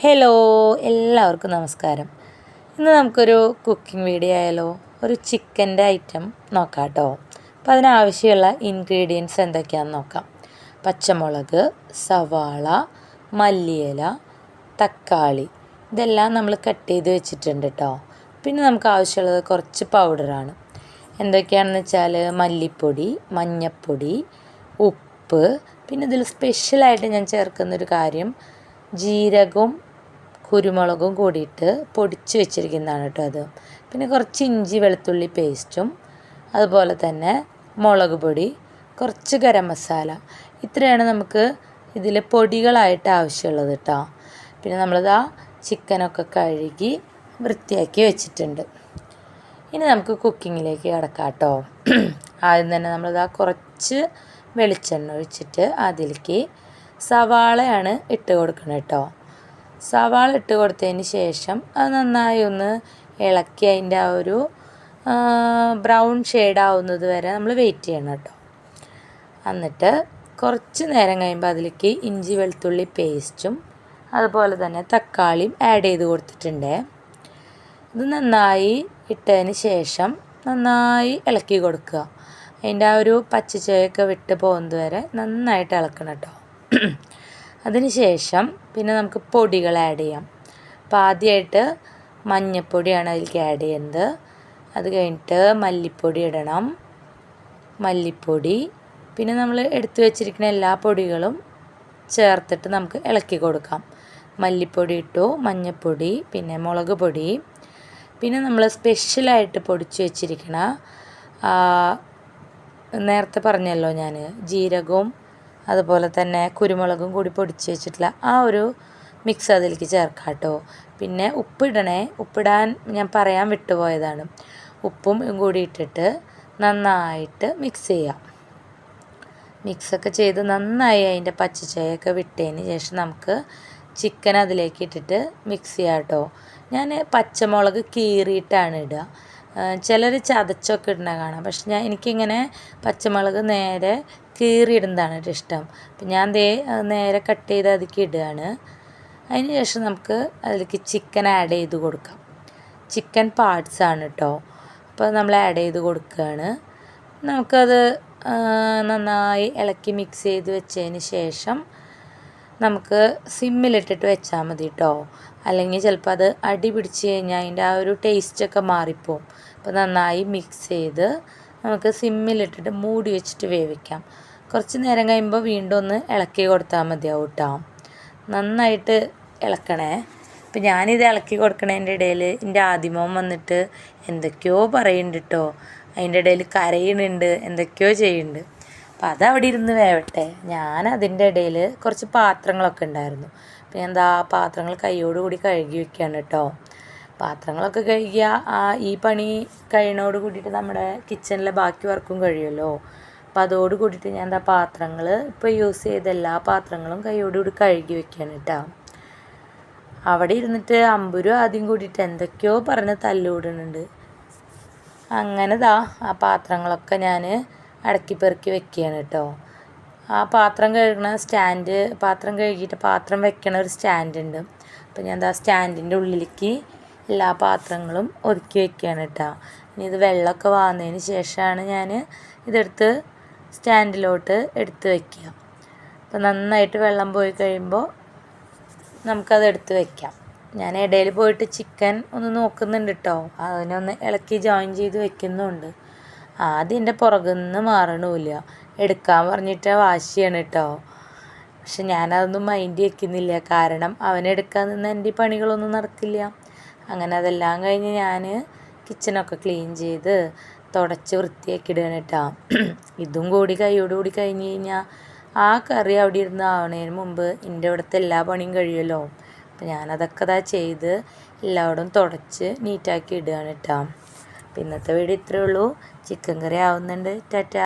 Hello എല്ലാവർക്കും നമസ്കാരം. ഇന്ന് നമുക്കൊരു കുക്കിംഗ് വീഡിയോ ആയാലോ ഒരു ചിക്കന്റെ ഐറ്റം നോക്കാം കേട്ടോ അപ്പോൾ അതിനാവശ്യമുള്ള ഇൻഗ്രീഡിയൻസ് എന്തൊക്കെയാണെന്ന് നോക്കാം. പച്ചമുളക് സവാള മല്ലിയില തക്കാളി. ഇതെല്ലാം നമ്മൾ കട്ട് ചെയ്ത് വെച്ചിട്ടുണ്ട് കേട്ടോ പിന്നെ നമുക്ക് ആവശ്യമുള്ളത് കുറച്ച് പൗഡറാണ് എന്തൊക്കെയാണെന്ന് വെച്ചാൽ മല്ലിപ്പൊടി മഞ്ഞൾപ്പൊടി ഉപ്പ്. പിന്നെ ഇതിൽ സ്പെഷ്യലായിട്ട് ഞാൻ ചേർക്കുന്നൊരു കാര്യം ജീരകവും കുരുമുളകും കൂടിയിട്ട് പൊടിച്ച് വെച്ചിരിക്കുന്നതാണ് കേട്ടോ അത്. പിന്നെ കുറച്ച് ഇഞ്ചി വെളുത്തുള്ളി പേസ്റ്റും അതുപോലെ തന്നെ മുളക് പൊടി കുറച്ച് ഗരം മസാല. ഇത്രയാണ് നമുക്ക് ഇതിൽ പൊടികളായിട്ട് ആവശ്യമുള്ളത് കേട്ടോ. പിന്നെ നമ്മളിതാ ചിക്കനൊക്കെ കഴുകി വൃത്തിയാക്കി വെച്ചിട്ടുണ്ട്. ഇനി നമുക്ക് കുക്കിങ്ങിലേക്ക് കിടക്കാം കേട്ടോ. ആദ്യം തന്നെ നമ്മളിതാ കുറച്ച് വെളിച്ചെണ്ണ ഒഴിച്ചിട്ട് അതിലേക്ക് സവാളയാണ് ഇട്ട് കൊടുക്കണം കേട്ടോ. സവാള ഇട്ട് കൊടുത്തതിന് ശേഷം അത് നന്നായി ഒന്ന് ഇളക്കി അതിന്റെ ആ ഒരു ബ്രൗൺ ഷെയ്ഡ് ആവുന്നത് വരെ നമ്മൾ വെയിറ്റ് ചെയ്യണം കേട്ടോ. എന്നിട്ട് കുറച്ച് നേരം കഴിയുമ്പോൾ അതിലേക്ക് ഇഞ്ചി വെളുത്തുള്ളി പേസ്റ്റും അതുപോലെ തന്നെ തക്കാളിയും ആഡ് ചെയ്ത് കൊടുത്തിട്ടുണ്ട്. ഇത് നന്നായി ഇട്ടതിന് ശേഷം നന്നായി ഇളക്കി കൊടുക്കുക. അതിന്റെ ആ ഒരു പച്ചച്ചയൊക്കെ വിട്ട് പോകുന്നത് വരെ നന്നായിട്ട് ഇളക്കണം കേട്ടോ. അതിന് ശേഷം പിന്നെ നമുക്ക് പൊടികൾ ആഡ് ചെയ്യാം. അപ്പോൾ ആദ്യമായിട്ട് മഞ്ഞൾപ്പൊടിയാണ് അതിലേക്ക് ആഡ് ചെയ്യുന്നത്. അത് കഴിഞ്ഞിട്ട് മല്ലിപ്പൊടി ഇടണം. മല്ലിപ്പൊടി. പിന്നെ നമ്മൾ എടുത്തു വെച്ചിരിക്കുന്ന എല്ലാ പൊടികളും ചേർത്തിട്ട് നമുക്ക് ഇളക്കി കൊടുക്കാം. മല്ലിപ്പൊടി ഇട്ടു മഞ്ഞൾപ്പൊടി പിന്നെ മുളക് പൊടി. പിന്നെ നമ്മൾ സ്പെഷ്യലായിട്ട് പൊടിച്ചു വെച്ചിരിക്കണ നേരത്തെ പറഞ്ഞല്ലോ ഞാൻ ജീരകവും അതുപോലെ തന്നെ കുരുമുളകും കൂടി പൊടിച്ച് വെച്ചിട്ടുള്ള ആ ഒരു മിക്സ് അതിലേക്ക് ചേർക്കാം കേട്ടോ. പിന്നെ ഉപ്പിടണേ ഉപ്പിടാൻ ഞാൻ പറയാൻ വിട്ടുപോയതാണ്. ഉപ്പും കൂടി ഇട്ടിട്ട് നന്നായിട്ട് മിക്സ് ചെയ്യാം. മിക്സൊക്കെ ചെയ്ത് നന്നായി അതിന്റെ പച്ചച്ചയൊക്കെ വിട്ടതിന് ശേഷം നമുക്ക് ചിക്കൻ അതിലേക്ക് ഇട്ടിട്ട് മിക്സ് ചെയ്യാം കേട്ടോ. ഞാൻ പച്ചമുളക് കീറിയിട്ടാണ് ഇടുക. ചിലർ ചതച്ചൊക്കെ ഇടുന്ന കാണാം. പക്ഷെ ഞാൻ എനിക്കിങ്ങനെ പച്ചമുളക് നേരെ കീറിയിടുന്നതാണ് ഇഷ്ടം. അപ്പം ഞാൻ ദേ നേരെ കട്ട് ചെയ്ത് അതിലേക്ക് ഇടുകയാണ്. അതിന് ശേഷം നമുക്ക് അതിലേക്ക് ചിക്കൻ ആഡ് ചെയ്ത് കൊടുക്കാം. ചിക്കൻ ആണ് കേട്ടോ അപ്പോൾ നമ്മൾ ആഡ് ചെയ്ത് കൊടുക്കുകയാണ്. നമുക്കത് നന്നായി ഇളക്കി മിക്സ് ചെയ്ത് വെച്ചതിന് ശേഷം നമുക്ക് സിമ്മിലിട്ടിട്ട് വെച്ചാൽ മതി കേട്ടോ അല്ലെങ്കിൽ ചിലപ്പോൾ അത് അടി പിടിച്ച് കഴിഞ്ഞാൽ അതിന്റെ ആ ഒരു ടേസ്റ്റൊക്കെ മാറിപ്പോവും. അപ്പോൾ നന്നായി മിക്സ് ചെയ്ത് നമുക്ക് സിമ്മിലിട്ടിട്ട് മൂടി വെച്ചിട്ട് വേവിക്കാം. കുറച്ച് നേരം കഴിയുമ്പോൾ വീണ്ടും ഒന്ന് ഇളക്കി കൊടുത്താൽ മതിയാവും കേട്ടോ നന്നായിട്ട് ഇളക്കണേ. അപ്പം ഞാനിത് ഇളക്കി കൊടുക്കണതിന്റെ ഇടയിൽ എന്റെ ആദിമോൻ വന്നിട്ട് എന്തൊക്കെയോ പറയുന്നുണ്ട് കേട്ടോ അതിന്റെ ഇടയിൽ കരയുന്നുണ്ട് എന്തൊക്കെയോ ചെയ്യുന്നുണ്ട്. അപ്പം അതവിടെ ഇരുന്ന് വേവട്ടെ. ഞാൻ അതിന്റെ ഇടയിൽ കുറച്ച് പാത്രങ്ങളൊക്കെ ഉണ്ടായിരുന്നു. അപ്പം എന്താ പാത്രങ്ങൾ കൈയോടുകൂടി കഴുകി വെക്കുകയാണ് കേട്ടോ പാത്രങ്ങളൊക്കെ കഴുകിയ ഈ പണി കഴിയണോട് കൂടിയിട്ട് നമ്മുടെ കിച്ചണിലെ ബാക്കി വർക്കും കഴിയുമല്ലോ. അപ്പം അതോട് കൂടിയിട്ട് ഞാൻ എന്താ പാത്രങ്ങൾ ഇപ്പോൾ യൂസ് ചെയ്ത എല്ലാ പാത്രങ്ങളും കൈയോട് കൂടി കഴുകി വെക്കുകയാണ് കേട്ടോ അവിടെ ഇരുന്നിട്ട് അമ്പുരു ആദ്യം കൂടിയിട്ട് എന്തൊക്കെയോ പറഞ്ഞ് തല്ലുകൂടുന്നുണ്ട്. അങ്ങനെ ദാ ആ പാത്രങ്ങളൊക്കെ ഞാൻ അടക്കി പെറുക്കി വെക്കുകയാണ് കേട്ടോ ആ പാത്രം കഴുകണ സ്റ്റാൻഡ് പാത്രം കഴുകിയിട്ട് പാത്രം വെക്കണ ഒരു സ്റ്റാൻഡ് ഉണ്ട്. അപ്പോൾ ഞാൻ ദാ സ്റ്റാൻഡിന്റെ ഉള്ളിലേക്ക് എല്ലാ പാത്രങ്ങളും ഒതുക്കി വെക്കുകയാണ് കേട്ടോ ഇനി ഇത് വെള്ളമൊക്കെ വാങ്ങുന്നതിന് ശേഷമാണ് ഞാൻ ഇതെടുത്ത് സ്റ്റാൻഡിലോട്ട് എടുത്ത് വയ്ക്കുക അപ്പോൾ നന്നായിട്ട് വെള്ളം പോയി കഴിയുമ്പോൾ നമുക്കത് എടുത്ത് വയ്ക്കാം ഞാൻ ഇടയിൽ പോയിട്ട് ചിക്കൻ ഒന്ന് നോക്കുന്നുണ്ട് കേട്ടോ അതിനൊന്ന് ഇളക്കി ജോയിൻ ചെയ്ത് വെക്കുന്നുണ്ട്. ആദ്യം എന്റെ പുറകുനിന്ന് മാറണമില്ല എടുക്കാൻ പറഞ്ഞിട്ട് വാശിയാണ് കേട്ടോ പക്ഷെ ഞാനതൊന്നും മൈൻഡ് വെക്കുന്നില്ല. കാരണം അവനെടുക്കാൻ നിന്ന് എന്റെ പണികളൊന്നും നടക്കില്ല. അങ്ങനെ അതെല്ലാം കഴിഞ്ഞ് ഞാൻ കിച്ചണൊക്കെ ക്ലീൻ ചെയ്ത് തുടച്ച് വൃത്തിയാക്കി ഇടുകയാണ് കേട്ടോ ഇതും കൂടി കൈയോട് കൂടി കഴിഞ്ഞ് കഴിഞ്ഞാൽ ആ കറി അവിടെ ഇരുന്ന് ആവണതിന് മുമ്പ് എന്റെ അവിടുത്തെ എല്ലാ പണിയും കഴിയുമല്ലോ. അപ്പം ഞാനതൊക്കെ ഇതാ ചെയ്ത് എല്ലാവരും തുടച്ച് നീറ്റാക്കി ഇടുകയാണ് കേട്ടോ അപ്പം ഇന്നത്തെ വീഡിയോ ഇത്രയേ ഉള്ളൂ. ചിക്കൻ കറി ആവുന്നുണ്ട്. ടാറ്റ.